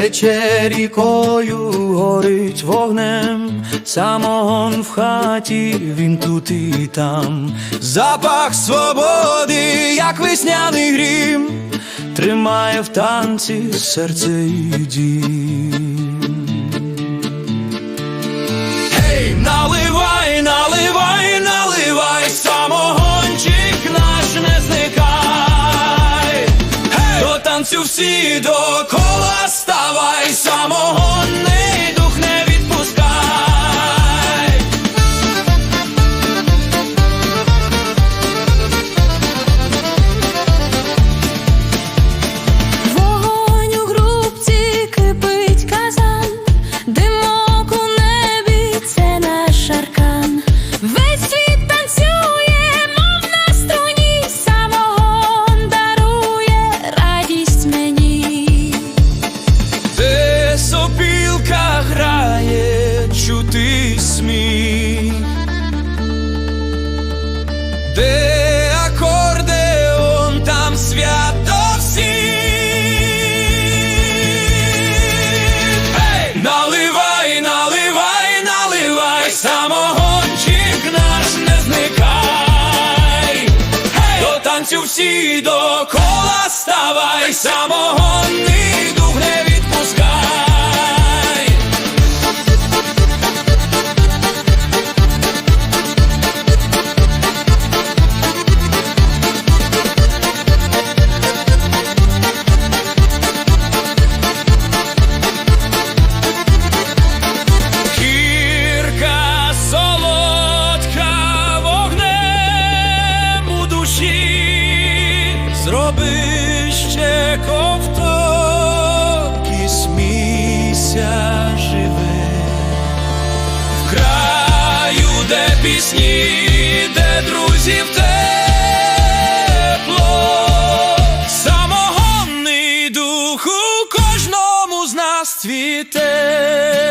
тече рікою, горить вогнем, самогон в хаті, він тут і там. Запах свободи, як весняний грім, тримає в танці серце і дім. Гей, наливай, наливай, наливай, самогончик наш не зникай. Гей, до танцю всі докола ставай, самогонний де акордеон, там свято всім. Наливай, наливай, наливай, самогончик наш не зникай. До танцю всі докола Зроби ще ковток і смійся живе в краю, де пісні, де друзів тепло, самогонний дух у кожному з нас цвіте.